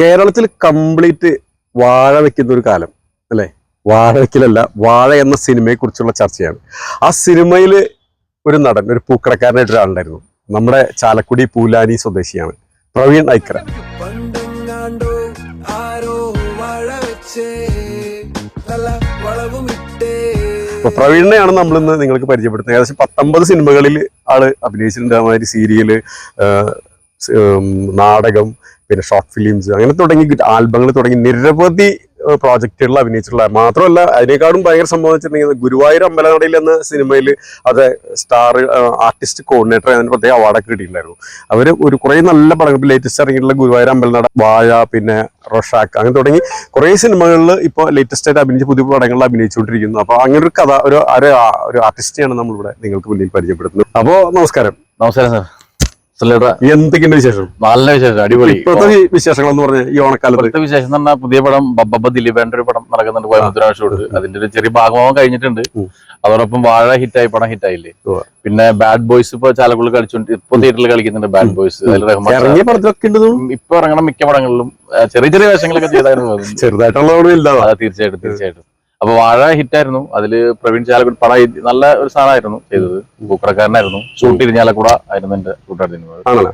കേരളത്തിൽ കംപ്ലീറ്റ് വാഴ വെക്കുന്ന ഒരു കാലം അല്ലേ? വാഴ വെക്കലല്ല വാഴ എന്ന സിനിമയെ കുറിച്ചുള്ള ചർച്ചയാണ്. ആ സിനിമയിൽ ഒരു നടൻ ഒരു പൂക്കടക്കാരനായിട്ട് ഒരാളുണ്ടായിരുന്നു നമ്മുടെ ചാലക്കുടി പൂലാനി സ്വദേശിയാണ് പ്രവീൺ ഐക്കര. അപ്പൊ പ്രവീണിനെയാണ് നമ്മൾ ഇന്ന് നിങ്ങൾക്ക് പരിചയപ്പെടുത്തുന്നത്. ഏകദേശം പത്തൊമ്പത് സിനിമകളിൽ ആൾ അഭിനയിച്ചിട്ടുണ്ട്. അതുമാതിരി സീരിയൽ നാടകം പിന്നെ ഷോർട്ട് ഫിലിംസ് അങ്ങനെ തുടങ്ങി ആൽബങ്ങൾ തുടങ്ങി. നിരവധി പ്രോജക്റ്റുകളിൽ അഭിനയിച്ചിട്ടുള്ള മാത്രമല്ല അതിനേക്കാളും ഭയങ്കര സംഭവം വെച്ചിട്ടുണ്ടെങ്കിൽ ഗുരുവായൂർ അമ്പലനടയിൽ എന്ന സിനിമയിൽ അത് സ്റ്റാർ ആർട്ടിസ്റ്റ് കോർഡിനേറ്റർ അതിന് പ്രത്യേക അവാർഡൊക്കെ കിട്ടിയിട്ടുണ്ടായിരുന്നു. അവർ ഒരു കുറേ നല്ല പടങ്ങൾ ലേറ്റസ്റ്റ് ഇറങ്ങിയിട്ടുള്ള ഗുരുവായൂർ അമ്പലനട വാഴ പിന്നെ റൊഷാക്ക് അങ്ങനെ തുടങ്ങി കുറേ സിനിമകളിൽ ഇപ്പോൾ ലേറ്റസ്റ്റ് ആയിട്ട് അഭിനയിച്ച പുതിയ പടങ്ങളിൽ അഭിനയിച്ചുകൊണ്ടിരിക്കുന്നു. അപ്പോൾ അങ്ങനെ ഒരു കഥ ഒരു ഒരു ആർട്ടിസ്റ്റിയാണ് നമ്മളിവിടെ നിങ്ങൾക്ക് മുന്നിൽ പരിചയപ്പെടുത്തുന്നത്. അപ്പോൾ നമസ്കാരം. നമസ്കാരം സാർ എന്തൊക്കെയുണ്ട് വിശേഷം? നല്ല വിശേഷം അടിപൊളി. ഇപ്പോഴത്തെ വിശേഷങ്ങൾ എന്ന് പറഞ്ഞാൽ ഈ ഓണക്കാലത്ത്. വിശേഷം എന്ന് പറഞ്ഞാൽ പുതിയ പടം ബബ്ബ ദിലീപേന്റെ ഒരു പടം നടക്കുന്നുണ്ട് കോയമ്പത്തൂർ ഷൂട്ട് അതിന്റെ ഒരു ചെറിയ ഭാഗമാവാൻ കഴിഞ്ഞിട്ടുണ്ട്. അതോടൊപ്പം വാഴ ഹിറ്റായി പടം ഹിറ്റായില്ലേ. പിന്നെ ബാഡ് ബോയ്സ് ഇപ്പൊ ചാലക്കുള്ള കളിച്ചോണ്ട് ഇപ്പൊ തിയേറ്ററിൽ കളിക്കുന്നുണ്ട് ബാഡ് ബോയ്സ്. റഹ്മാൻ ഇപ്പൊ ഇറങ്ങണ മിക്ക പടങ്ങളിലും ചെറിയ ചെറിയ വേഷങ്ങളൊക്കെ ചെയ്തായിരുന്നു വലുതാണ് തീർച്ചയായിട്ടും തീർച്ചയായിട്ടും. അപ്പൊ വാഴ ഹിറ്റായിരുന്നു. അതിൽ പ്രവീൺ ചാലക്കുടി പടം നല്ല ഒരു സാധനമായിരുന്നു ചെയ്തത്. പൂക്കറക്കാരനായിരുന്നു ഷൂട്ട് ഇരിഞ്ഞാലക്കുട ആയിരുന്നു എന്റെ ആണല്ലോ?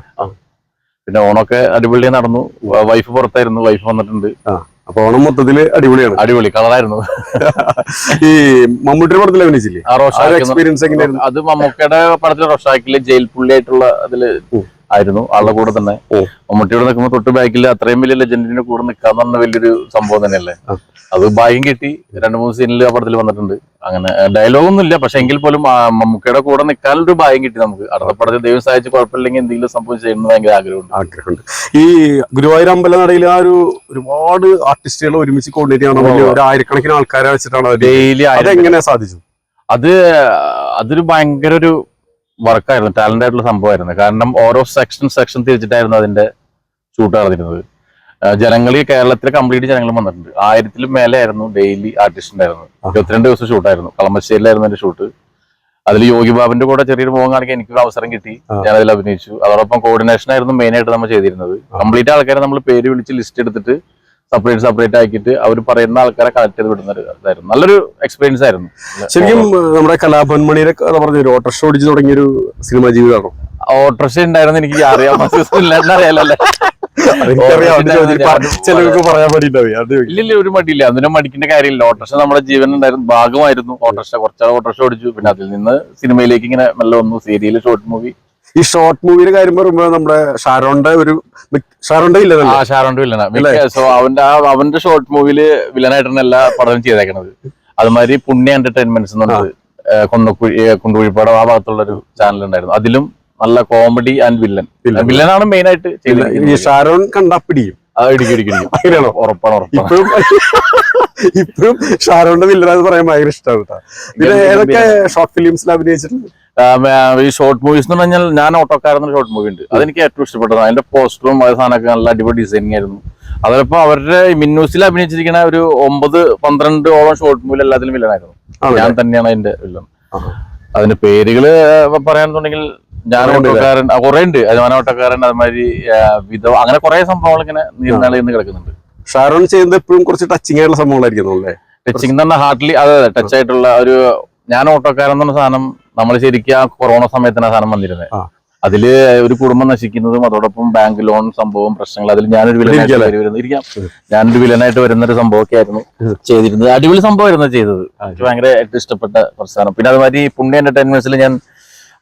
പിന്നെ ഓണൊക്കെ അടിപൊളി നടന്നു. വൈഫ് പുറത്തായിരുന്നു. വൈഫ് വന്നിട്ടുണ്ട്. അപ്പൊ ഓണം മൊത്തത്തിൽ അടിപൊളിയാണ്. അടിപൊളി. കളറായിരുന്നു. ഈ മമ്മൂട്ടിയുടെ പടത്തിൽ അഭിനയിച്ചില്ലേ? എക്സ്പീരിയൻസ് എങ്ങനെയായിരുന്നു? അത് മമ്മൂക്കയുടെ പടത്തിൽ റോഷാക്കിൽ ജയിൽ പുള്ളിയായിട്ടുള്ള അതിൽ. ആയിരുന്നു ആളുടെ കൂടെ തന്നെ. മമ്മൂട്ടിയോട് നിൽക്കുമ്പോൾ തൊട്ട് ബാക്കിൽ അത്രയും വലിയ ലെജൻഡിന്റെ കൂടെ നിൽക്കാന്ന് പറഞ്ഞ വലിയൊരു സംഭവം തന്നെയല്ലേ. അത് ഭാഗ്യം കിട്ടി. രണ്ട് മൂന്ന് സീനിൽ ആ പടത്തിൽ വന്നിട്ടുണ്ട്. അങ്ങനെ ഡയലോഗൊന്നും ഇല്ല. പക്ഷെ എങ്കിൽ പോലും മമ്മൂക്കയുടെ കൂടെ നിൽക്കാനൊരു ഭാഗ്യം കിട്ടി നമുക്ക്. അടുത്ത പടത്തിൽ ദൈവം സഹായിച്ച് കുഴപ്പമില്ലെങ്കിൽ എന്തെങ്കിലും സംഭവം ചെയ്യണമെന്ന് ഭയങ്കര ആഗ്രഹമുണ്ട്. ആഗ്രഹമുണ്ട്. ഈ ഗുരുവായൂർ അമ്പലനടയിൽ ആ ഒരു ഒരുപാട് ആർട്ടിസ്റ്റുകൾ ഒരുമിച്ച് കോർഡിനേറ്റ് ചെയ്യണം വലിയ ഒരു ആയിരക്കണക്കിന് ആൾക്കാരെ വെച്ചിട്ടാണ് ഡെയിലി അതെങ്ങനെ സാധിച്ചു? അത് അതൊരു ഭയങ്കര ഒരു വർക്കായിരുന്നു ടാലന്റ് ആയിട്ടുള്ള സംഭവമായിരുന്നു. കാരണം ഓരോ സെക്ഷൻ സെക്ഷൻ തിരിച്ചിട്ടായിരുന്നു അതിന്റെ ഷൂട്ട് നടന്നിരുന്നത്. ജനങ്ങൾ ഈ കേരളത്തിലെ കംപ്ലീറ്റ് ജനങ്ങൾ വന്നിട്ടുണ്ട്. ആയിരത്തിലും മേലെ ആയിരുന്നു ഡെയിലി ആർട്ടിസ്റ്റ് ഉണ്ടായിരുന്നു ഇരുപത്തിരണ്ട് ദിവസം ഷൂട്ടായിരുന്നു. കളമശ്ശേരിയിലായിരുന്നു എന്റെ ഷൂട്ട്. അതിൽ യോഗി ബാബിന്റെ കൂടെ ചെറിയൊരു മുഖം കാണിക്കാൻ എനിക്കൊരു അവസരം കിട്ടി. ഞാൻ അതിൽ അഭിനയിച്ചു. അതോടൊപ്പം കോർഡിനേഷൻ ആയിരുന്നു മെയിൻ ആയിട്ട് നമ്മൾ ചെയ്തിരുന്നത്. കംപ്ലീറ്റ് ആൾക്കാരെ നമ്മൾ പേര് വിളിച്ച് ലിസ്റ്റ് എടുത്തിട്ട് സെപ്പറേറ്റ് സെപ്പറേറ്റ് ആക്കിയിട്ട് അവർ പറയുന്ന ആൾക്കാരെ കളക്ട് ചെയ്ത് വിടുന്ന ഒരു ഇതായിരുന്നു. നല്ലൊരു എക്സ്പീരിയൻസ് ആയിരുന്നു. ശരിക്കും നമ്മുടെ കലാഭവൻ മണിയുടെ കഥ പറഞ്ഞ ഒരു ഓട്ടോറിക്ഷ ഓടിച്ച് തുടങ്ങിയ ഒരു സിനിമ ജീവിതമാണോ? ഷോ ഉണ്ടായിരുന്നു എനിക്ക് അറിയാം. ഇല്ല ഇല്ലില്ല ഒരു മടിയില്ല. അതിനും മടിക്കേണ്ട കാര്യമില്ല. ഓട്ടോറിക്ഷ നമ്മുടെ ജീവൻ ഉണ്ടായിരുന്നു ഭാഗമായിരുന്നു. ഓട്ടോറിക്ഷ കുറച്ചാൾ ഓട്ടോറിക്ഷ ഓടിച്ചു. പിന്നെ അതിൽ നിന്ന് സിനിമയിലേക്ക് ഇങ്ങനെ നല്ല വന്നു സീരിയൽ ഷോർട്ട് മൂവി ഈ ഷോർട്ട് മൂവിയുടെ കാര്യം പറയുമ്പോൾ നമ്മുടെ ഷാരോന്റെ ഒരു ഷാരോന്റെ ആ ഷാരോണ്ട് വില്ലന സോ അവന്റെ ആ അവന്റെ ഷോർട്ട് മൂവിയിൽ വില്ലനായിട്ടാണ് എല്ലാ പഠനം ചെയ്തേക്കണത്. അതുമാതിരി പുണ്യ എന്റർടൈൻമെന്റ്സ് കൊന്നക്കുഴി കുണ്ടുകുഴിപ്പാടം ആ ഭാഗത്തുള്ള ഒരു ചാനൽ ഉണ്ടായിരുന്നു. അതിലും നല്ല കോമഡി ആൻഡ് വില്ലൻ. വില്ലനാണ് മെയിൻ ആയിട്ട് ഈ ഷാരോൺ കണ്ടാ ഇടിക്കും അങ്ങനെയാണോ ഉറപ്പാണ് ഉറപ്പാണ്. ഇപ്പോഴും ഇപ്പോഴും ഷാരോന്റെ വില്ലനാന്ന് പറയാൻ ഭയങ്കര ഇഷ്ടമാണ് കേട്ടോ. പിന്നെ ഏതൊക്കെ ഷോർട്ട് ഫിലിംസിൽ അഭിനയിച്ചിട്ടുണ്ട്? ആ, ഈ ഷോർട്ട് മൂവീസ് എന്ന് പറഞ്ഞാൽ ഞാൻ ഓട്ടോക്കാരെന്ന ഷോർട്ട് മൂവി ഉണ്ട്. അതെനിക്ക് ഏറ്റവും ഇഷ്ടപ്പെട്ടത് അതിന്റെ പോസ്റ്ററും അത് സാധനമൊക്കെ നല്ല അടിപൊളി ഡിസൈനിങ് ആയിരുന്നു. അതോടൊപ്പം അവരുടെ മിന്നൂസിൽ അഭിനയിച്ചിരിക്കുന്ന ഒരു ഒമ്പത് പന്ത്രണ്ട് ഓളം ഷോർട്ട് മൂവിൽ എല്ലാത്തിലും വില്ലനായിരുന്നു ഞാൻ തന്നെയാണ് അതിന്റെ വില്ലൻ. അതിന്റെ പേരുകൾ പറയാന്നുണ്ടെങ്കിൽ ഞാൻ ഓട്ടോക്കാരൻ കുറെ ഉണ്ട്. അജമാന ഓട്ടോക്കാരൻ അതുമാതിരി വിധവ അങ്ങനെ കുറെ സംഭവങ്ങൾ ഇങ്ങനെ നീർനാളി നിന്ന് കിടക്കുന്നുണ്ട്. ഷാരോൺ ചെയ്യുന്നത് എപ്പോഴും കുറച്ച് ടച്ചിങ് ആയിട്ടുള്ള സംഭവങ്ങളായിരിക്കും ടച്ചിങ് എന്ന് പറഞ്ഞാൽ ഹാർട്ട്ലി അതെ അതെ ടച്ച് ആയിട്ടുള്ള ഒരു ഞാൻ ഓട്ടോക്കാരൻ എന്ന് പറഞ്ഞ സാധനം നമ്മൾ ശരിക്കും ആ കൊറോണ സമയത്താണ് ആ സാധനം വന്നിരുന്നത് അതിൽ ഒരു കുടുംബം നശിക്കുന്നതും അതോടൊപ്പം ബാങ്ക് ലോൺ സംഭവം പ്രശ്നങ്ങൾ അതിൽ ഞാനൊരു വില്ലനായിട്ട് ഇരിക്കല്ലേ? വരി- വരുന്ന. ഇരിക്കാം. ഞാനൊരു വിലനായിട്ട് വരുന്ന ഒരു സംഭവമൊക്കെ ആയിരുന്നു ചെയ്തിരുന്നത്. അടിപൊളി സംഭവമായിരുന്നു ചെയ്തത്. എനിക്ക് ഭയങ്കര ഏറ്റവും ഇഷ്ടപ്പെട്ട പ്രസ്ഥാനം. പിന്നെ അതുമാതിരി പുണ്യ എന്റർടൈൻമെന്റ്സിൽ ഞാൻ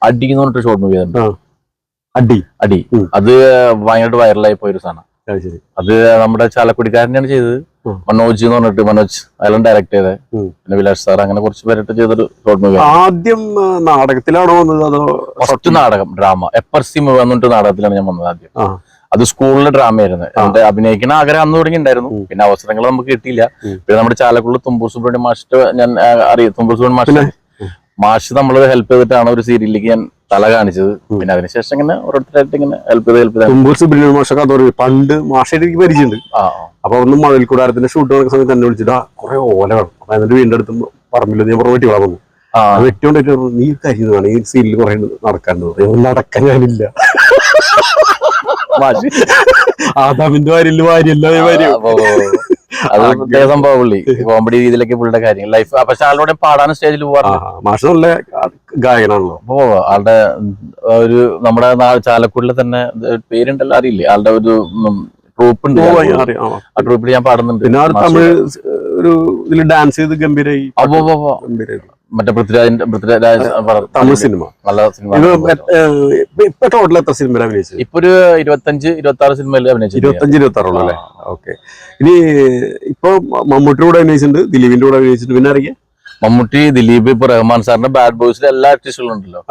അടി എന്ന് പറഞ്ഞിട്ട് ഷോർട്ട് മൂവി. അടി. അടി. അത് ഭയങ്കരമായിട്ട് വൈറലായി പോയൊരു സാധനം. അത് നമ്മുടെ ചാലക്കുടിക്കാരനെയാണ് ചെയ്തത്. മനോജ് എന്ന് പറഞ്ഞിട്ട് മനോജ് അയാളും ഡയറക്ട് ചെയ്തത് പിന്നെ വിലാസ് സാർ അങ്ങനെ കുറച്ച് പേരിട്ട് ചെയ്തൊരു ഷോർട്ട് മൂവി ആദ്യം നാടകത്തിലാണോ വന്നത് അതോ ഫസ്റ്റ് നാടകം ഡ്രാമ എപ്പർസി വന്നിട്ട് നാടകത്തിലാണ് ഞാൻ വന്നത് ആദ്യം. അത് സ്കൂളിലെ ഡ്രാമയായിരുന്നു എന്റെ അഭിനയിക്കുന്ന ആഗ്രഹം അന്ന് തുടങ്ങി ഉണ്ടായിരുന്നു പിന്നെ അവസരങ്ങൾ നമുക്ക് കിട്ടിയില്ല. പിന്നെ നമ്മുടെ ചാലക്കുള്ള തുമ്പൂർ സുബ്രഹ്മണ്യ മാഷിട്ട് ഞാൻ അറിയ? തുമ്പൂർ സുബ്രഹ്മണ്യ മാഷ് മാഷ് നമ്മൾ ഹെൽപ്പ് ചെയ്തിട്ടാണ് ഒരു സീരിയലിലേക്ക് ഞാൻ തല കാണിച്ചത്. പിന്നെ അതിനുശേഷം ഇങ്ങനെ ഓരോരുത്തരായിട്ട് ഇങ്ങനെ ഹെൽപ്പ് ചെയ്ത് ഹെൽപ്പ് ചെയ്ത് തുമ്പൂർ സുബ്രഹ്മണ്യ മാഷൊക്കെ പണ്ട് മാഷായിട്ട് എനിക്ക് പരിചയമുണ്ട്. ആ ആ. അപ്പൊ ഒന്ന് മഴയിൽ കൂടാരത്തിന്റെ ഷൂട്ട് നടക്കുന്ന സമയത്ത് എന്നെ വിളിച്ചിട്ട് ആ കുറെ ഓല വേണം അപ്പൊ എന്നിട്ട് വീടിന്റെ അടുത്ത് പറമ്പിൽ ഞാൻ പറഞ്ഞു വെട്ടി വളർന്നു. വെട്ടിയോണ്ട് നീ വേണം ഈ സീലിൽ കുറെ നടക്കാണ്ട് നടക്കാൻ ഞാനില്ല. ആദാമിന്റെ വാരില്ല വാരിയല്ല അപ്പൊ അത് പ്രത്യേക സംഭവം പുള്ളി കോമഡി രീതിയിലൊക്കെ പുള്ളിയുടെ കാര്യം ലൈഫ് പക്ഷെ ആളുടെ പാടാനും സ്റ്റേജിൽ പോവാറുണ്ട് മാഷ് നല്ല ഗായകനാണല്ലോ. അപ്പോ ആളുടെ ഒരു നമ്മുടെ ചാലക്കുടിലെ തന്നെ പേരുണ്ടല്ലോ അറിയില്ലേ? ആളുടെ ഒരു ട്രൂപ്പ് ഉണ്ട് ആ. ട്രൂപ്പിൽ ഞാൻ പാടുന്നുണ്ട്. പിന്നെ. തമിഴ് ഒരു ഇതിൽ ഡാൻസ് ചെയ്ത് ഗംഭീരായി. അപ്പൊ. മറ്റേ പൃഥ്വിരാജിന്റെ പൃഥ്വിരാജ് തമിഴ് സിനിമ. നല്ല സിനിമ ഇപ്പൊ- ടോട്ടൽ എത്ര സിനിമ അഭിനയിച്ചത്? ഇപ്പൊ ഒരു ഇരുപത്തഞ്ച് ഇരുപത്തി ആറ് സിനിമയിൽ അഭിനയിച്ചു ഇരുപത്തഞ്ച് ഇരുപത്തി ആറുള്ളൂ അല്ലേ ഓക്കെ. ഇനി ഇപ്പൊ മമ്മൂട്ടിയുടെ കൂടെ അഭിനയിച്ചിട്ടുണ്ട് ദിലീപിന്റെ കൂടെ അഭിനയിച്ചിട്ടുണ്ട്. പിന്നെ അറിയാം മമ്മൂട്ടി ദിലീപ് ഇപ്പൊ റഹ്മാൻ സാറിന്റെ ബാഡ് ബോയ്സിലെ എല്ലാ ആർട്ടിസ്റ്റുകളും ഉണ്ടല്ലോ.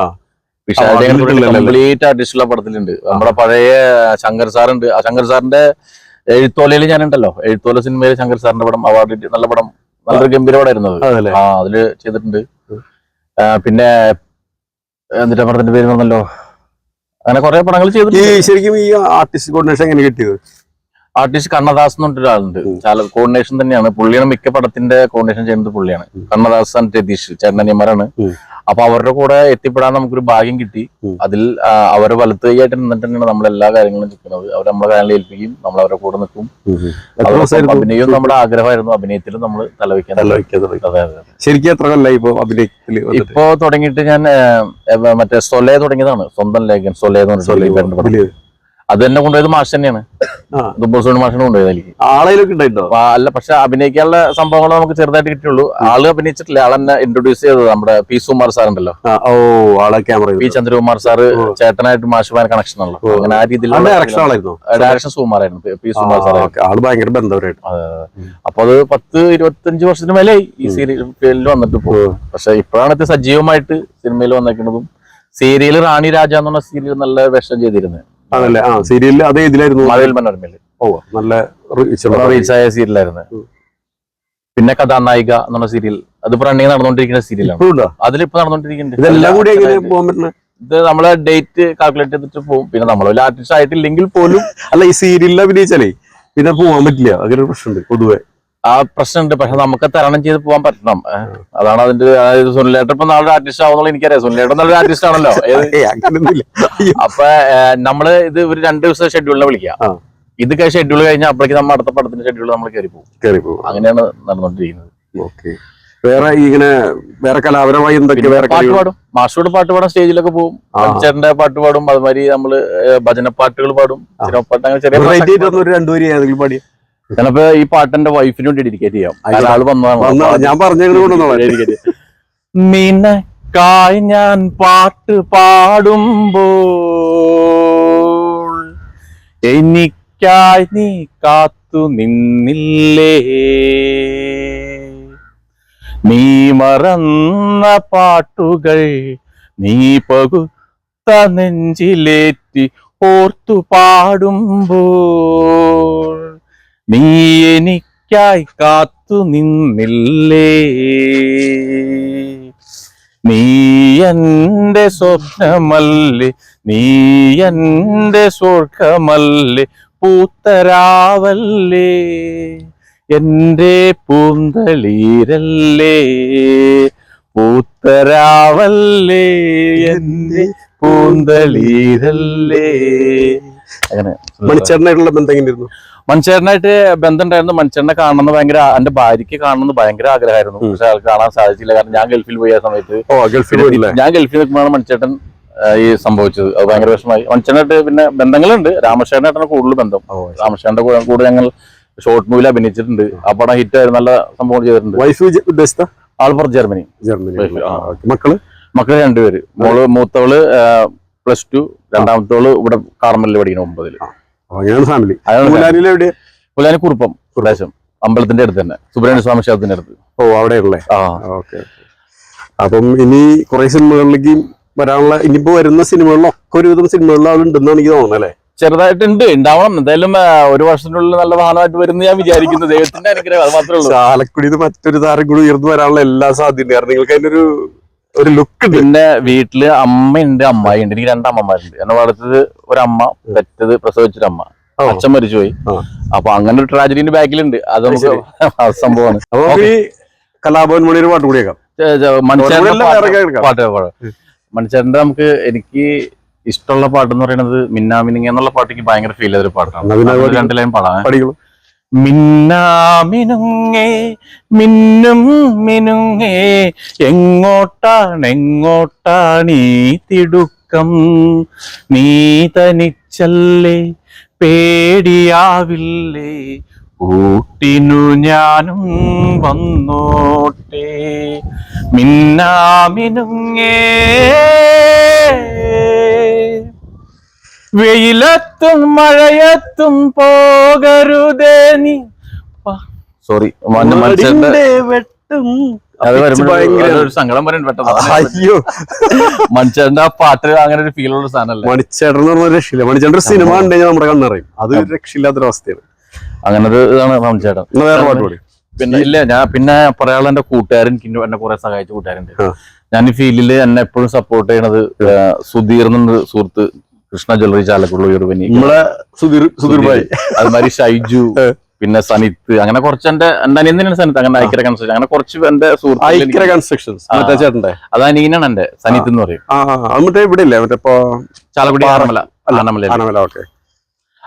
കംപ്ലീറ്റ് ആർട്ടിസ്റ്റുള്ള പടത്തിലുണ്ട്. നമ്മുടെ പഴയ ശങ്കർ സാറുണ്ട്. ആ ശങ്കർ സാറിന്റെ എഴുത്തോലയിൽ ഞാനുണ്ടല്ലോ. എഴുത്തോല സിനിമയിൽ ശങ്കർ സാറിന്റെ പടം അവാർഡ് നല്ല പടം നല്ലൊരു ഗംഭീര പടമായിരുന്നു. ആ അതിൽ ചെയ്തിട്ടുണ്ട്. പിന്നെ എന്നിട്ട് പടത്തിന്റെ പേര് പറഞ്ഞല്ലോ. അങ്ങനെ കുറെ പടങ്ങൾ ചെയ്തിട്ടുണ്ട്. ശരിക്കും ഈ ആർട്ടിസ്റ്റ് കോർഡിനേഷൻ എങ്ങനെ കിട്ടിയത്? ആർട്ടിസ്റ്റ് കണ്ണദാസ് എന്ന് പറഞ്ഞിട്ട് ഒരാളുണ്ട്. ചാല കോർഡിനേഷൻ തന്നെയാണ്. പുള്ളിയാണ് മിക്ക പടത്തിന്റെ കോർഡിനേഷൻ ചെയ്യുന്നത് പുള്ളിയാണ്. കണ്ണദാസ് ആൻഡ് രതീഷ് ചേട്ടനിയന്മാരാണ്. അപ്പൊ അവരുടെ കൂടെ എത്തിപ്പെടാൻ നമുക്കൊരു ഭാഗ്യം കിട്ടി. അതിൽ അവരെ വലത്ത് കൈയായിട്ട് നിന്നിട്ട് തന്നെയാണ് നമ്മൾ എല്ലാ കാര്യങ്ങളും നിൽക്കുന്നത് അവർ നമ്മളെ കാര്യങ്ങൾ ഏൽപ്പിക്കും നമ്മൾ അവരുടെ കൂടെ നിൽക്കും. അഭിനയവും നമ്മുടെ ആഗ്രഹമായിരുന്നു. അഭിനയത്തിലും നമ്മൾ തലവെക്കാൻ ശരിക്കും എത്ര കൊല്ലായി ഇപ്പൊ അഭിനയത്തിൽ ഇപ്പോ തുടങ്ങിയിട്ട് ഞാൻ മറ്റേ സൊലേ തുടങ്ങിയതാണ്. സ്വന്തം ലേഖൻ സൊലേ എന്ന് പറഞ്ഞിട്ട് അത് തന്നെ കൊണ്ടുപോയത് മാഷ് തന്നെയാണ്. ദുബോസോണി മാഷിനെ കൊണ്ടുപോയത് ആളെയിലൊക്കെ ഉണ്ടായിട്ടോ അല്ല പക്ഷെ അഭിനയിക്കാനുള്ള സംഭവങ്ങൾ നമുക്ക് ചെറുതായിട്ട് കിട്ടിയുള്ളൂ. ആൾ അഭിനയിച്ചിട്ടില്ല. ആൾ തന്നെ ഇൻട്രൊഡ്യൂസ് ചെയ്തത് നമ്മുടെ പി സുകുമാർ സാർ ഉണ്ടല്ലോ. ഓ ആളെ ക്യാമറ പി ചന്ദ്രകുമാർ സാർ. ചേട്ടനായിട്ട് മാഷുമാർ കണക്ഷൻ ഉള്ളു. അങ്ങനെ ആ രീതിയിൽ ഡയറക്ഷൻ ഡയറക്ഷൻ സുകുമാറായിരുന്നു. പി- സുകുമാർ സാർ ആൾ ഭയങ്കര ബന്ധവരായിട്ട്. അപ്പൊ അത് പത്ത് ഇരുപത്തഞ്ച് വർഷത്തിന് മേലെ ഈ സീരിയൽ ഫീൽഡിൽ വന്നിട്ട് പോകും പക്ഷെ ഇപ്പോഴാണ് ഇത് സജീവമായിട്ട് സിനിമയിൽ വന്നേക്കുന്നതും. സീരിയൽ റാണി രാജ എന്ന് പറഞ്ഞ സീരിയൽ നല്ല വേഷം ചെയ്തിരുന്നത്. ആണല്ലേ? ആ സീരിയലിൽ അതേ ഇതിലായിരുന്നു. മഴവിൽ മനോരമയിൽ ഓ നല്ല റീച്ച് ആയ സീരിയലായിരുന്നു പിന്നെ കഥാനായിക എന്നുള്ള സീരിയൽ അത് റണ്ണിങ് നടന്നുകൊണ്ടിരിക്കുന്ന സീരിയലാണ്? അതിലിപ്പോ നടന്നുകൊണ്ടിരിക്കുന്നുണ്ട്. ഇതെല്ലാം കൂടി എങ്ങനെ അല്ല, പോകാൻ പറ്റുന്നത് ഇത് നമ്മളെ ഡേറ്റ് കാൽക്കുലേറ്റ് ചെയ്തിട്ട് പോകും പിന്നെ നമ്മൾ ഒരു ആർട്ടിസ്റ്റ് ആയിട്ടില്ലെങ്കിൽ പോലും അല്ല ഈ സീരിയലിൽ അഭിനയിച്ചാലേ പിന്നെ പോകാൻ പറ്റില്ല. അങ്ങനെ ഒരു പ്രശ്നമുണ്ട് പൊതുവെ. ആ പ്രശ്നമുണ്ട്. പക്ഷെ നമുക്ക് തരണം ചെയ്ത് പോകാൻ പറ്റണം. അതാണ് അതിന്റെ അതായത് സുനിലേട്ടൻ ഇപ്പൊ നാളെ ആർട്ടിസ്റ്റ് ആവുന്നുള്ള എനിക്കറിയാം. സുനിലേട്ടൻ നല്ലൊരു ആർട്ടിസ്റ്റ് ആണല്ലോ. അപ്പൊ നമ്മൾ ഇത് ഒരു രണ്ടു ദിവസം ഷെഡ്യൂളിനെ വിളിക്കാം. ഇത് കഴിഞ്ഞ ഷെഡ്യൂൾ കഴിഞ്ഞാൽ അപ്പോഴേക്കും നമ്മൾ അടുത്ത പടത്തിന്റെ ഷെഡ്യൂൾ നമ്മൾ കയറി പോകും. കയറി പോകും. അങ്ങനെയാണ് നടന്നുകൊണ്ടിരിക്കുന്നത് ഓക്കെ. വേറെ ഇങ്ങനെ വേറെ കലാപരമായി എന്തൊക്കെ വേറെ പാട്ടുപാടും മാഷോട് പാട്ടുപാടും സ്റ്റേജിലൊക്കെ പോകും. ചേട്ടന്റെ പാട്ട് പാടും. അതുമാതിരി നമ്മൾ ഭജന പാട്ടുകൾ പാടും. അങ്ങനെ ചെറിയ രണ്ടുപേര് ഏതെങ്കിലും ഞാനപ്പോ ഈ പാട്ട് എന്റെ വൈഫിന് വേണ്ടി ഡെഡിക്കേറ്റ് ചെയ്യാം. അയാൾ വന്നതാണ്. വന്ന ഞാൻ ചെയ്യാം. നിനക്കായി ഞാൻ പാട്ട് പാടുമ്പോൾ എനിക്കായി നീ കാത്തു നിന്നില്ലേ? നീ മറന്ന പാട്ടുകൾ നീ പകുത്ത നെഞ്ചിലേറ്റി ഓർത്തു പാടുമ്പോൾ നീ എനിക്കായി കാത്തു നിന്നില്ലേ? നീ എന്റെ സ്വപ്നമല്ലേ? നീ എന്റെ സ്വർഗമല്ലേ? പൂത്തരാവല്ലേ? എന്റെ പൂന്തളീരല്ലേ? പൂത്തരാവല്ലേ? എന്റെ പൂന്തളീരല്ലേ? അങ്ങനെ. മണിച്ചേട്ടനായിട്ടുള്ള ബന്ധം എങ്ങനെയായിരുന്നു? മൺചേട്ടനായിട്ട് ബന്ധം ഉണ്ടായിരുന്നു മൺചേരനെ കാണണമെന്ന് ഭയങ്കര എന്റെ ഭാര്യയ്ക്ക് കാണണമെന്ന് ഭയങ്കര ആഗ്രഹമായിരുന്നു. പക്ഷെ അയാൾ കാണാൻ സാധിച്ചില്ല. കാരണം ഞാൻ ഗൾഫിൽ പോയ സമയത്ത്. ഓ ഗൾഫിൽ ഞാൻ ഗൾഫിൽ നിൽക്കുമ്പോഴാണ് മൺചേട്ടൻ ഈ സംഭവിച്ചത്. അത് ഭയങ്കര വിഷമമായി. മൺചേട്ടനായിട്ട് പിന്നെ ബന്ധങ്ങളുണ്ട്. രാമചേട്ടനായിട്ടാണ് കൂടുതൽ ബന്ധം. ഓ കൂടെ കൂടെ ഞങ്ങൾ ഷോർട്ട് മൂവിൽ അഭിനയിച്ചിട്ടുണ്ട്. ആ പടം ഹിറ്റ് ആയിരുന്നു നല്ല സംഭവം ചെയ്തിട്ടുണ്ട്. വൈഫ് ഉദ്ദേശിച്ച ജർമ്മനി. ജർമ്മനി. ആ. മക്കൾ? മക്കൾ രണ്ടുപേര്. മോൾ മൂത്തവൾ പ്ലസ് ടു രണ്ടാമത്തോൾ ഇവിടെ കാർമലിൽ പഠിക്കണം ഒമ്പതിൽ. അങ്ങനെയാണ് ഫാമിലി പുലാനി കുറുപ്പം പ്രദേശം. അമ്പലത്തിന്റെ അടുത്ത് തന്നെ. സുബ്രഹ്മണ്യ സ്വാമി ക്ഷേത്രത്തിന്റെ അടുത്ത്. ഓ അവിടെയുള്ളേ ആ. ഓക്കെ അപ്പം ഇനി കുറെ സിനിമകളിലേക്ക് വരാനുള്ള ഇനിയിപ്പോ വരുന്ന സിനിമകളിലൊക്കെ ഒരുവിധം സിനിമകളിൽ ആളുണ്ടെന്നാണ് എനിക്ക് തോന്നുന്നത് അല്ലേ? ചെറുതായിട്ടുണ്ട്. ഉണ്ടാവണം. എന്തായാലും ഒരു വർഷത്തിനുള്ളിൽ നല്ല വാഹനമായിട്ട് വരുന്ന ഞാൻ വിചാരിക്കുന്നു. ദൈവത്തിന്റെ അനുഗ്രഹം അത് മാത്രമേ ഉള്ളൂ. ചാലക്കുടിയിൽ മറ്റൊരു താരം കൂടി ഉയർന്നു വരാനുള്ള എല്ലാ സാധ്യതയും കാരണം നിങ്ങൾക്ക് അതിന്റെ ഒരു ലുക്ക് പിന്നെ വീട്ടിൽ അമ്മയുണ്ട് അമ്മായി ഉണ്ട് എനിക്ക് രണ്ട് അമ്മമാരുണ്ട്. എന്നെ വളർത്തത് ഒരമ്മ പെറ്റത് പ്രസവിച്ചൊരു അമ്മ അച്ഛൻ മരിച്ചുപോയി. അപ്പൊ അങ്ങനെ ഒരു ട്രാജഡിന്റെ ബാക്കിലുണ്ട്. അത് നമുക്ക് സംഭവമാണ്. അപ്പൊ ഈ കലാഭവൻ മണിയുടെ പാട്ട് കൂടി പാട്ട്. മനുഷ്യന്റെ മണിച്ചേട്ടന്റെ നമുക്ക് എനിക്ക് ഇഷ്ടമുള്ള പാട്ട് എന്ന് പറയുന്നത് മിന്നാമിനിങ് എന്നുള്ള പാട്ട് എനിക്ക് ഭയങ്കര ഫീൽ ചെയ്തൊരു പാട്ടാണ്. രണ്ട് ലൈൻ പാടാം. മിന്നാമിനുങ്ങേ മിന്നും മിനുങ്ങേ എങ്ങോട്ടാണ് എങ്ങോട്ടാണ് ഈ തിടുക്കം? നീ തനിച്ചല്ലേ പേടിയാവില്ലേ? ൂട്ടിനു ഞാനും വന്നോട്ടെ മിന്നാമിനുങ്ങേ. വെയിലത്തും മഴയത്തും പോകരുതേ നീ. സോറി വെട്ടും. അത് ഒരു സങ്കടം അയ്യോ. മനുഷ്യന്റെ ആ പാട്ട് അങ്ങനെ ഒരു ഫീൽ ഉള്ള സാധനമല്ലേ? മണിച്ചേട്ടൻ എന്ന് പറഞ്ഞ രക്ഷയില്ല. മണിച്ചേട്ടൻ ഒരു സിനിമ ഉണ്ടെങ്കിൽ നമ്മുടെ കണ്ണറിയും അത് ഒരു രക്ഷയില്ലാത്തൊരവസ്ഥയാണ്. അങ്ങനെ ഒരു ഇതാണ് മണിച്ചേട്ടൻ. എന്നാ വേറെ പാട്ട് പാടി? പിന്നെ ഇല്ല ഞാൻ പിന്നെ പറയാനുള്ള എന്റെ കൂട്ടുകാരൻ എനിക്ക് എന്നെ കുറെ സഹായിച്ച കൂട്ടുകാരുണ്ട്. ഞാൻ ഈ ഫീൽഡിൽ എന്നെ എപ്പോഴും സപ്പോർട്ട് ചെയ്യണത് സുധീർ എന്നുണ്ട് സുഹൃത്ത് കൃഷ്ണ ജ്വല്ലറി ചാലക്കുള്ള ഒരു പനി. നമ്മളെ സുധീർ സുധീർ ഭായി അതുമാതിരി ഷൈജു പിന്നെ സനിത്ത് അങ്ങനെ കുറച്ച് എന്റെ എന്റെ അനിയന്തിനാണ് സനിത്ത് അങ്ങനെ ഐക്യര കൺസ്ട്രക്ഷൻ അങ്ങനെ കുറച്ച് എന്റെ സുഹൃത്തുക്കൾ ഐക്യര കൺസ്ട്രക്ഷൻസ് അത് അനിയനാണ് എന്റെ സനിത്ത് എന്ന് പറയും. മറ്റേ ഇവിടെ ഇല്ലേ മറ്റേ ചാലക്കുടി ആനമല ഓക്കെ.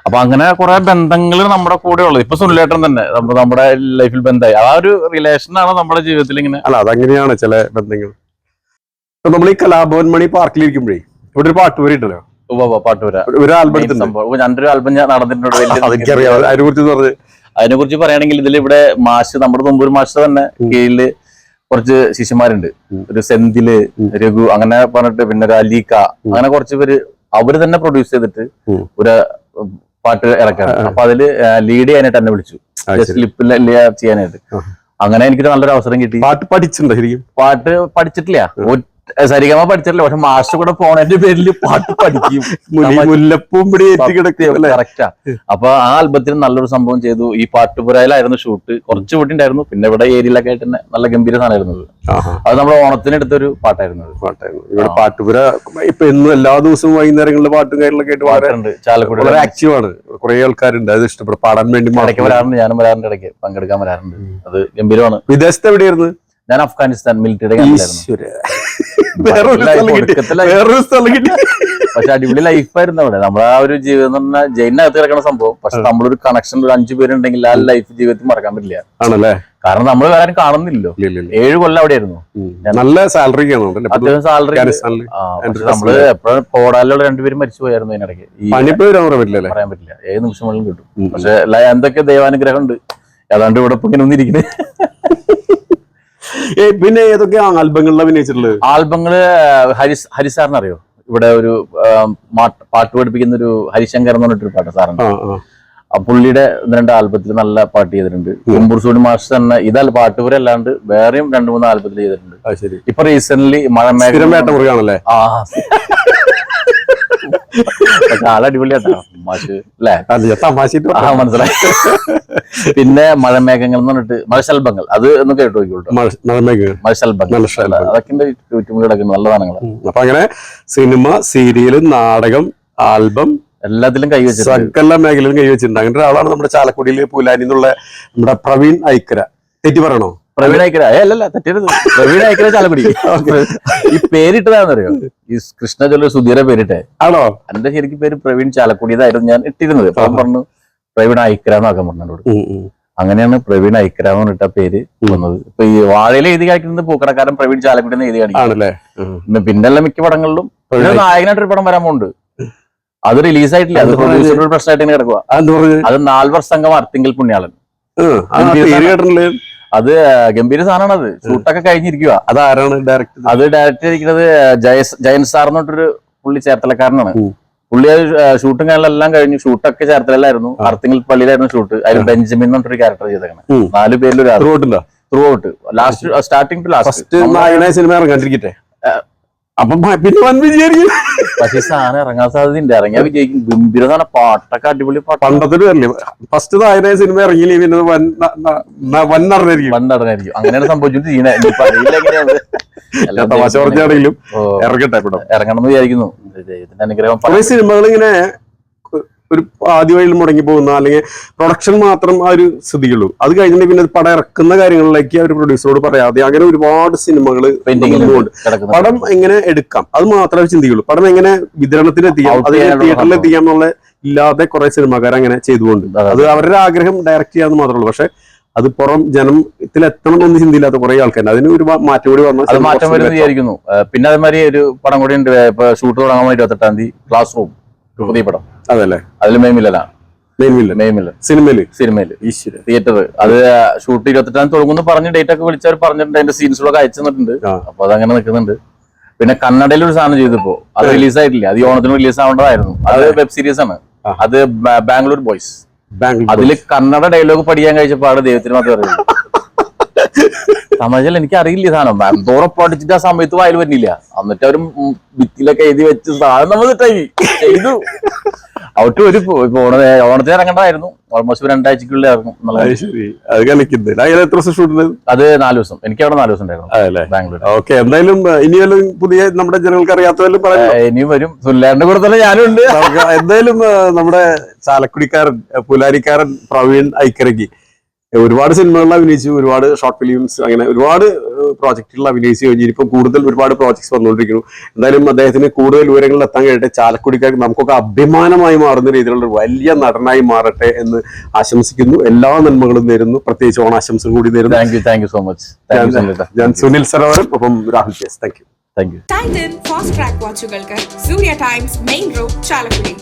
അപ്പൊ അങ്ങനെ കുറെ ബന്ധങ്ങൾ നമ്മുടെ കൂടെ ഉള്ളത് ഇപ്പൊ സുനിലേട്ടൻ തന്നെ നമ്മുടെ ലൈഫിൽ ബന്ധമായി. ആ ഒരു റിലേഷൻ ആണ് നമ്മുടെ ജീവിതത്തിൽ ഇങ്ങനെ. അല്ല അതങ്ങനെയാണ് ചില ബന്ധങ്ങൾ. നമ്മൾ ഈ കലാഭവൻ മണി പാർക്കിലിരിക്കുമ്പോഴേ ഇവിടെ ഒരു പാട്ട് വരിട്ടല്ലോ ഒരു ആൽബം സംഭവം. ആൽബം ഞാൻ നടന്നിട്ടുണ്ട്. അതെനിക്കറിയാം അതിനെ കുറിച്ച് പറഞ്ഞ്. അതിനെ കുറിച്ച് പറയുകയാണെങ്കിൽ ഇതിൽ ഇവിടെ മാഷ് നമ്മുടെ തുമ്പൂർ മാഷ് തന്നെ കീഴിൽ കുറച്ച് ശിഷ്യന്മാരുണ്ട്. ഒരു സെന്തിൽ രഘു അങ്ങനെ പറഞ്ഞിട്ട് പിന്നെ ഒരു അലീക്ക. അങ്ങനെ കുറച്ച് പേര് അവർ തന്നെ പ്രൊഡ്യൂസ് ചെയ്തിട്ട് ഒരു പാട്ട് ഇറക്കാണ്. അപ്പൊ അതിൽ ലീഡ് ചെയ്യാനായിട്ട് എന്നെ വിളിച്ചു. സ്ലിപ്പിൽ ചെയ്യാനായിട്ട്. അങ്ങനെ എനിക്ക് നല്ലൊരു അവസരം കിട്ടി. പാട്ട് പഠിച്ചിട്ടുണ്ടോ ശരിക്കും? പാട്ട് പഠിച്ചിട്ടില്ല. സരിഗമ പഠിച്ചിട്ടില്ല പക്ഷെ മാസ്റ്റർ കൂടെ പോണതിന്റെ പേരിൽ പാട്ട് പഠിക്കും. മുല്ലപ്പൂം പിടി കറക്റ്റാ അപ്പൊ ആ ആൽബത്തിൽ നല്ലൊരു സംഭവം ചെയ്തു. ഈ പാട്ടുപുരയിലായിരുന്നു ഷൂട്ട്. കുറച്ച് ഷൂട്ട് ഉണ്ടായിരുന്നു പിന്നെ ഇവിടെ ഏരിയയിലൊക്കെ ആയിട്ട് തന്നെ നല്ല ഗംഭീര സാധനമായിരുന്നു അത്. നമ്മുടെ ഓണത്തിന് എടുത്തൊരു പാട്ടായിരുന്നു. പാട്ടായിരുന്നു. ഇവിടെ പാട്ടുപുര ഇപ്പൊ എന്നും എല്ലാ ദിവസവും വൈകുന്നേരങ്ങളിൽ പാട്ടും കാര്യങ്ങളൊക്കെ ആയിട്ട് വളരെ ചാലക്കുടി വളരെ ആക്റ്റീവ് ആണ്. കുറെ ആൾക്കാരുണ്ട്. അത് ഇഷ്ടപ്പെടും. പാടാൻ വേണ്ടി ഇടയ്ക്ക് വരാറുണ്ട്. ഞാനും വരാറുണ്ട് ഇടയ്ക്ക്. പങ്കെടുക്കാൻ വരാറുണ്ട്. അത് ഗംഭീരമാണ്. വിദേശത്ത് എവിടെയായിരുന്നു? ഞാൻ അഫ്ഗാനിസ്ഥാൻ മിലിറ്ററി. വേറൊരു സ്ഥലം കിട്ടി. പക്ഷെ അടിപൊളി ലൈഫായിരുന്നു അവിടെ. നമ്മളെ ആ ഒരു ജീവിതം എന്ന് പറഞ്ഞാൽ ജയിലിനകത്ത് കിടക്കുന്ന സംഭവം. പക്ഷെ നമ്മളൊരു കണക്ഷൻ ഒരു അഞ്ചു പേരുണ്ടെങ്കിൽ ആ ലൈഫ് ജീവിതത്തിൽ മറക്കാൻ പറ്റില്ല. ആണല്ലേ? കാരണം നമ്മൾ വേറെ കാണുന്നില്ലല്ലോ. ഏഴ് കൊല്ലം അവിടെ ആയിരുന്നു. നല്ല സാലറി? അത്യാവശ്യം സാലറി നമ്മൾ എപ്പോഴും പോടാലുള്ള രണ്ടുപേരും മരിച്ചു പോയായിരുന്നു അതിനിടയ്ക്ക്. പറയാൻ പറ്റില്ല. ഏത് നിമിഷം വേണമെങ്കിലും കിട്ടും. പക്ഷെ എന്തൊക്കെ ദൈവാനുഗ്രഹം ഉണ്ട്? ഏതാണ്ട് ഇവിടെ ഇപ്പൊ ഇങ്ങനെ ഒന്നിരിക്കുന്നത് പിന്നെ ഏതൊക്കെ ആൽബങ്ങളിൽ അഭിനയിച്ചിട്ടുള്ളത്? ആൽബങ്ങൾ ഹരിസ് ഹരിസാറിന് അറിയോ ഇവിടെ ഒരു പാട്ട് പഠിപ്പിക്കുന്ന ഒരു ഹരിശങ്കർ എന്ന് പറഞ്ഞിട്ടൊരു പാട്ട് സാറിന് പുള്ളിയുടെ രണ്ട് ആൽബത്തിൽ നല്ല പാട്ട് ചെയ്തിട്ടുണ്ട്. കുമ്പൂർ സൂണി മാഷ് തന്നെ ഇതല്ല പാട്ടുപുര അല്ലാണ്ട് വേറെയും രണ്ട് മൂന്ന് ആൽബത്തിൽ ചെയ്തിട്ടുണ്ട്. ഇപ്പൊ റീസെന്റ് മഴമേഘ ആ. പക്ഷെ ആൾ അടിപൊളിയാട്ടോ മാഷ് അല്ലേ തമാശയിട്ട് ആ മനസ്സിലായി. പിന്നെ മഴമേഘങ്ങൾ എന്ന് പറഞ്ഞിട്ട് മഴശൽഭങ്ങൾ അത് ഒന്ന് കേട്ടു മഴശൽഭങ്ങൾ. അതൊക്കെ എന്റെ യൂട്യൂബിൽ കിടക്കുന്ന നല്ല സാധനങ്ങളാണ് അപ്പൊ അങ്ങനെ സിനിമ സീരിയൽ നാടകം ആൽബം എല്ലാത്തിലും കൈ വെച്ചിട്ടുണ്ട് സകല മേഖലയിലും കൈവച്ചിട്ടുണ്ട് അങ്ങനെ ഒരാളാണ് നമ്മുടെ ചാലക്കുടിയിലെ പൂലാനി എന്നുള്ള നമ്മുടെ പ്രവീൺ ഐക്കര. തെറ്റി പറയണോ? പ്രവീൺ ഐക്യരാജ് ഏ അല്ലല്ല തെറ്റരുത് പ്രവീൺ ഐക്യരാജ് ചാലക്കുടി. ഈ പേരിട്ടതാണെന്നറിയോ? ഈ കൃഷ്ണ ജോലി സുധീരെ പേരിട്ടെ. ആണോ? എന്റെ ശരിക്കും പേര് പ്രവീൺ ചാലക്കുടി ഇതായിരുന്നു ഞാൻ ഇട്ടിരുന്നത്. അപ്പം പറഞ്ഞു പ്രവീൺ ഐക്കര പറഞ്ഞോട്. അങ്ങനെയാണ് പ്രവീൺ എന്ന് പറഞ്ഞിട്ട പേര് വന്നത്. ഇപ്പൊ ഈ വാഴയിൽ എഴുതി കാണിക്കുന്നത് പൂക്കടക്കാരൻ പ്രവീൺ ചാലക്കുടി എന്ന് എഴുതി കാണിക്കും പിന്നെല്ലാം മിക്ക പടങ്ങളിലും നായകനായിട്ടൊരു പടം വരാൻ പോകുന്നുണ്ട് അത് റിലീസ് ആയിട്ടില്ല അത് ഒരു പ്രശ്നമായിട്ട് കിടക്കുക അത് നാൽവർ സംഘം അർത്തിങ്കൽ പുണ്യാളൻ. അത് ഗംഭീര സാധനമാണ് അത് ഷൂട്ടൊക്കെ കഴിഞ്ഞിരിക്കുക അതാരാണ് ഡയറക്ടർ അത് ഡയറക്ടർ ചെയ്തിരിക്കുന്നത് ജയസ് ജയൻ സാർ എന്ന് പറഞ്ഞിട്ടൊരു പുള്ളി ചേർത്തലക്കാരനാണ്. പുള്ളി അത് ഷൂട്ടും കാര്യങ്ങളെല്ലാം കഴിഞ്ഞു ഷൂട്ടൊക്കെ ചേർത്തലായിരുന്നു അർത്തിങ്ങൽ പള്ളിയിലായിരുന്നു ഷൂട്ട്. അതിൽ ബെഞ്ചമിൻ എന്ന് പറഞ്ഞൊരു ക്യാരക്ടർ ചെയ്തേക്കണം നാല് പേരിൽ ത്രൂട്ടുണ്ടോ throughout last starting to last cinema ഇറങ്ങാണ്ടിരിക്കട്ടെ? അപ്പൊ ഭ- പിന്നെ വൻ വിജയായിരിക്കും പക്ഷേ സാധനം ഇറങ്ങാൻ സാധ്യതയുണ്ട്. വിജയിക്കും പാട്ടൊക്കെ അടിപൊളി പാട്ട്. പണ്ടത്തെ വരില്ലേ ഫസ്റ്റ് നായകനായ സിനിമ ഇറങ്ങിയില്ലേ പിന്നെ വൻ ന- ന- ന- വൻ നടന്നായിരിക്കും അങ്ങനെയാണ് സംഭവിച്ചിട്ട് ചെയ്യണേ. ഇനിയിപ്പോ അറിയില്ല എങ്ങനെയാണ്. ഞാൻ തമാശ പറഞ്ഞാണെങ്കിലും ഓ, ഇറങ്ങട്ടെ ഇവിടെ. ഇറങ്ങണം എന്ന് വിചാരിക്കുന്നു. ദൈവത്തിന്റെ അനുഗ്രഹം സിനിമകൾ ഇങ്ങനെ ഒരു ആദ്യ മുടങ്ങി പോകുന്ന അല്ലെങ്കിൽ പ്രൊഡക്ഷൻ മാത്രം ആ ഒരു സ്ഥിതിയുള്ളൂ. അത് കഴിഞ്ഞിട്ട് പിന്നെ പടം ഇറക്കുന്ന കാര്യങ്ങളിലേക്ക് അവർ പ്രൊഡ്യൂസറോട് പറയാതെ അങ്ങനെ ഒരുപാട് സിനിമകൾ പടം എങ്ങനെ എടുക്കാം? അത് മാത്രമേ ചിന്തിക്കുള്ളൂ. പടം എങ്ങനെ വിതരണത്തിൽ എത്തിക്കാം? അത് തിയേറ്ററിൽ. എത്തിക്കാം എന്നുള്ള ഇല്ലാതെ കുറെ സിനിമാക്കാർ അങ്ങനെ ചെയ്തുകൊണ്ട്. അത് അവരുടെ ആഗ്രഹം ഡയറക്റ്റ് ചെയ്യാന്ന് മാത്രമേ ഉള്ളൂ. പക്ഷെ അത് പുറം ജനത്തിൽ എത്തണം എന്ന് ചിന്തയില്ലാത്ത കുറെ ആൾക്കാർ അതിന് ഒരു മാറ്റം കൂടി വന്നു അത് മാറ്റം വരും വിചാരിക്കുന്നു. പിന്നെ അതേമാതിരി ഒരു പടം കൂടി ഉണ്ട്. ഇപ്പൊ ഷൂട്ട് തുടങ്ങാൻ ഇരുപത്തെട്ടാം തീയതി ക്ലാസ് റൂം. പുതിയ പടം. അതല്ലേ? അതിൽ മെയ്മില്ലാണ് സിനിമയിൽ സിനിമയിൽ ഈശ്വര തിയേറ്റർ അത് ഷൂട്ട് ഇരുപത്തെട്ടാം തുടങ്ങുന്നു. പറഞ്ഞ് ഡേറ്റ് ഒക്കെ വിളിച്ചവർ പറഞ്ഞിട്ടുണ്ട്. അതിന്റെ സീൻസുകളൊക്കെ അയച്ചു തന്നിട്ടുണ്ട്. അപ്പൊ അതങ്ങനെ നിൽക്കുന്നുണ്ട് പിന്നെ കന്നഡയിൽ ഒരു സാധനം ചെയ്തപ്പോ. അത് റിലീസ് ആയിട്ടില്ല. അത് ഓണത്തിന് റിലീസ് ആവേണ്ടതായിരുന്നു. അത് വെബ് സീരീസ് ആണ്. അത് ബാംഗ്ലൂർ ബോയ്സ്. അതിൽ കന്നഡ ഡയലോഗ് പഠിക്കാൻ കഴിച്ചപ്പോ ദൈവത്തിന് മാത്രമേ അറിയുള്ളൂ തമിഴിൽ എനിക്ക് അറിയില്ല സാധനം. ദൂരം പഠിച്ചിട്ട് ആ സമയത്ത് വായിൽ വരുന്നില്ല. എന്നിട്ട് അവർ ഭിത്തിയിലൊക്കെ എഴുതി വെച്ച് സാധനം നമ്മൾ തെറ്റായി ചെയ്തു. അവിടെ ഒരു ഓണത്തിന് ഇറങ്ങണ്ടായിരുന്നു ഓൾമോസ്റ്റ് രണ്ടാഴ്ചക്കുള്ളിൽ ഇറങ്ങും അത് നാല് ദിവസം. എനിക്ക് അവിടെ നാല് ദിവസം ഉണ്ടായിരുന്നു. ബാംഗ്ലൂർ ഓക്കെ എന്തായാലും ഇനി പുതിയ നമ്മുടെ ജനങ്ങൾക്ക് അറിയാത്തവരും ഇനിയും വരും. സുല്ലാറിന്റെ കൂടെ തന്നെ ഞാനും ഉണ്ട്. എന്തായാലും നമ്മുടെ ചാലക്കുടിക്കാരൻ പുലാരിക്കാരൻ പ്രവീൺ ഐക്കരയ്ക്ക് ഒരുപാട് സിനിമകളിൽ അഭിനയിച്ചു ഒരുപാട് ഷോർട്ട് ഫിലിംസ് അങ്ങനെ ഒരുപാട് പ്രോജക്റ്റുകളിൽ അഭിനയിച്ചു കഴിഞ്ഞു ഇപ്പം കൂടുതൽ ഒരുപാട് പ്രോജക്ട്സ് വന്നുകൊണ്ടിരിക്കുന്നു. എന്തായാലും അദ്ദേഹത്തിന് കൂടുതൽ വിവരങ്ങളിൽ എത്താൻ കഴിയട്ടെ. ചാലക്കുടിക്കാർക്ക് നമുക്കൊക്കെ അഭിമാനമായി മാറുന്ന രീതിയിലുള്ള വലിയ നടനായി മാറട്ടെ എന്ന് ആശംസിക്കുന്നു. എല്ലാ നന്മകളും നേരുന്നു. പ്രത്യേകിച്ച് ഓണാശംസകൾ കൂടി നേരുന്നു. Thank you thank you so much ഞാൻ സുനിൽ സരോവരം ഒപ്പം Rahul case thank you thank you Titan Fast Track വാച്ചുകൾക്ക് Surya Times main road Chalakudy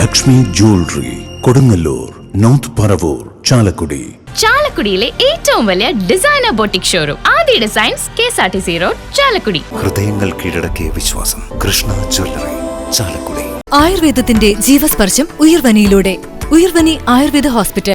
Lakshmi jewellery Kodungallur north Paravur Chalakudy ചാലക്കുടിയിലെ ഏറ്റവും വലിയ designer boutique showroom Aadya designs K S R T C road Chalakudy. ഹൃദയങ്ങൾ കീഴടക്കിയ വിശ്വാസം. Krishna jewellery Chalakudy. ആയുർവേദത്തിന്റെ ജീവസ്പർശം ഉയർവനിയിലൂടെ. ഉയർവനി Ayurveda hospital